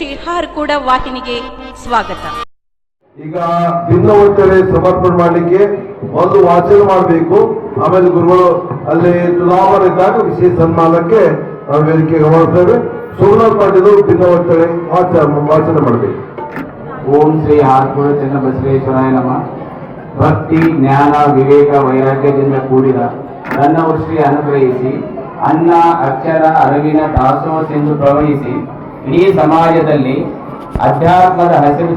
ಶ್ರೀ ಕೂಡ ವಾಹಿನಿಗೆ ಸ್ವಾಗತ. ಈಗ ಭಿನ್ನ ಒತ್ತಡೆ ಸಮರ್ಪಣೆ ಮಾಡಲಿಕ್ಕೆ ಒಂದು ವಾಚನ ಮಾಡಬೇಕು. ಆಮೇಲೆ ಗುರುಗಳು ಅಲ್ಲಿ ತುಲಾವರ ಇದ್ದಾಗ ವಿಶೇಷ ಸನ್ಮಾನಕ್ಕೆ ನಾವು ವೇದಿಕೆ ಗಮನಿಸ್ತೇವೆ. ಸೋಮನಾಥ್ ಪಾಟೀಲ್ ಭಿನ್ನ ಒತ್ತಡೆ ವಾಚನ ವಾಚನ ಮಾಡಬೇಕು. ಓಂ ಶ್ರೀ ಆತ್ಮ ಚನ್ನ ಬಸವೇಶ್ವರಾಯ ನಮ. ಭಕ್ತಿ ಜ್ಞಾನ ವಿವೇಕ ವೈರಾಗ್ಯದಿಂದ ಕೂಡಿದ ನನ್ನ ಶ್ರೀ ಅನುಗ್ರಹಿಸಿ ಅನ್ನ ಅಕ್ಷರ ಅರಿವಿನ ದಾಸೋಸೆಂದು ಪ್ರವಹಿಸಿ ಇಡೀ ಸಮಾಜದಲ್ಲಿ ಅಧ್ಯಾತ್ಮದ ಹಸಿರು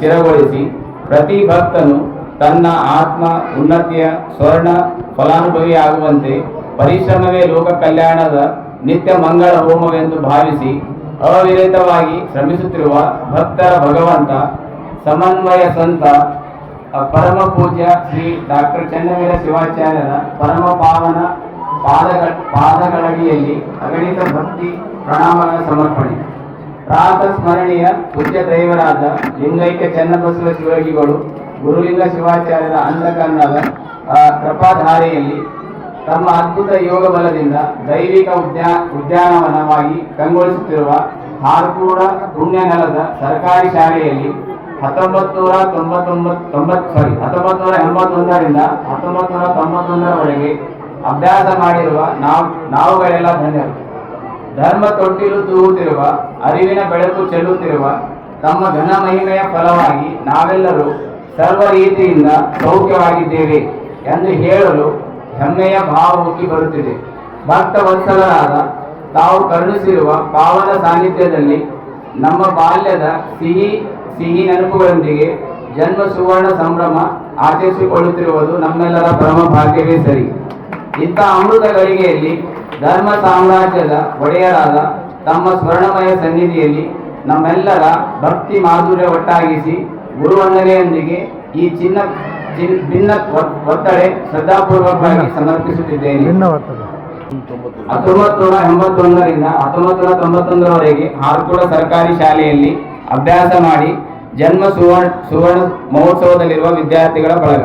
ಚಿರಗೊಳಿಸಿ ಪ್ರತಿ ಭಕ್ತನು ತನ್ನ ಆತ್ಮ, ಉನ್ನತಿಯ, ಸ್ವರ್ಣ ಫಲಾನುಭವಿಯಾಗುವಂತೆ ಪರಿಶ್ರಮವೇ ಲೋಕ ಕಲ್ಯಾಣದ ನಿತ್ಯ ಮಂಗಳ ಹೋಮವೆಂದು ಭಾವಿಸಿ ಅವಿರತವಾಗಿ ಶ್ರಮಿಸುತ್ತಿರುವ ಭಕ್ತರ ಭಗವಂತ ಸಮನ್ವಯ ಸಂತ ಪರಮ ಪೂಜ್ಯ ಶ್ರೀ ಡಾಕ್ಟರ್ ಚನ್ನವೀರ ಶಿವಾಚಾರ್ಯರ ಪರಮ ಪಾವನ ಪಾದಗಳ, ಪಾದಗಳಡಿಯಲ್ಲಿ ಅಗಣಿತ ಭಕ್ತಿ ಪ್ರಣಾಮಗಳ ಸಮರ್ಪಣೆ. ಪ್ರಾತ ಸ್ಮರಣೀಯ ಪೂಜ್ಯ ದೈವರಾದ ಲಿಂಗೈಕ್ಯ ಚನ್ನಬಸವ ಶಿವಯೋಗಿಗಳು ಗುರುಲಿಂಗ ಶಿವಾಚಾರ್ಯರ ಆ, ಕೃಪಾಧಾರೆಯಲ್ಲಿ ತಮ್ಮ ಅದ್ಭುತ ಯೋಗ ಬಲದಿಂದ ದೈವಿಕ ಉದ್ಯಾ ಉದ್ಯಾನವನವಾಗಿ ಕಂಗೊಳಿಸುತ್ತಿರುವ ಹಾರ್ಕೂಡ ಪುಣ್ಯ ನೆಲದ ಸರ್ಕಾರಿ ಶಾಲೆಯಲ್ಲಿ ಹತ್ತೊಂಬತ್ತು ನೂರ ತೊಂಬತ್ತೊಂಬತ್ತು ತೊಂಬತ್ತು ಸಾರಿ ಹತ್ತೊಂಬತ್ತು ನೂರ ಎಂಬತ್ತೊಂದರಿಂದ ಹತ್ತೊಂಬತ್ತು ನೂರ ತೊಂಬತ್ತೊಂದರವರೆಗೆ ಅಭ್ಯಾಸ ಮಾಡಿರುವ ನಾವು ನಾವುಗಳೆಲ್ಲ ಧನ್ಯರು. ಧರ್ಮ ತೊಟ್ಟಿಲು ತೂಗುತ್ತಿರುವ ಅರಿವಿನ ಬೆಳಕು ಚೆಲ್ಲುತ್ತಿರುವ, ತಮ್ಮ ಘನ ಮಹಿಮೆಯ ಫಲವಾಗಿ ನಾವೆಲ್ಲರೂ ಸರ್ವ ರೀತಿಯಿಂದ ಸೌಖ್ಯವಾಗಿದ್ದೇವೆ ಎಂದು ಹೇಳಲು ಹೆಮ್ಮೆಯ ಭಾವ ಉಕ್ಕಿ ಬರುತ್ತಿದೆ. ಭಕ್ತ ವತ್ಸಲರಾದ ತಾವು ಕರುಣಿಸಿರುವ ಪಾವನ ಸಾನ್ನಿಧ್ಯದಲ್ಲಿ ನಮ್ಮ ಬಾಲ್ಯದ ಸಿಹಿ ಸಿಹಿ ನೆನಪುಗಳೊಂದಿಗೆ ಜನ್ಮ ಸುವರ್ಣ ಸಂಭ್ರಮ ಆಚರಿಸಿಕೊಳ್ಳುತ್ತಿರುವುದು ನಮ್ಮೆಲ್ಲರ ಪರಮ ಭಾಗ್ಯವೇ ಸರಿ. ಇಂಥ ಅಮೃತ ಗಳಿಗೆಯಲ್ಲಿ ಧರ್ಮ ಸಾಮ್ರಾಜ್ಯದ ಒಡೆಯರಾದ ತಮ್ಮ ಸ್ವರ್ಣಮಯ ಸನ್ನಿಧಿಯಲ್ಲಿ ನಮ್ಮೆಲ್ಲರ ಭಕ್ತಿ ಮಾಧುರ್ಯ ಒಟ್ಟಾಗಿಸಿ ಗುರುವಂದನೆಯೊಂದಿಗೆ ಈ ಚಿನ್ನ ಚಿನ್ ಭಿನ್ನ ಒತ್- ಒತ್ತಡೆ ಶ್ರದ್ಧಾಪೂರ್ವಕವಾಗಿ ಸಮರ್ಪಿಸುತ್ತಿದ್ದೇನೆ. ಹತ್ತೊಂಬತ್ತು ನೂರ ಎಂಬತ್ತೊಂದರಿಂದ ಹತ್ತೊಂಬತ್ತು ನೂರ ತೊಂಬತ್ತೊಂದರವರೆಗೆ ಹಾರ್ಕೂಡ ಸರ್ಕಾರಿ ಶಾಲೆಯಲ್ಲಿ ಅಭ್ಯಾಸ ಮಾಡಿ ಜನ್ಮ ಸುವರ್ಣ ಸುವರ್ಣ ಮಹೋತ್ಸವದಲ್ಲಿರುವ ವಿದ್ಯಾರ್ಥಿಗಳ ಬಳಗ.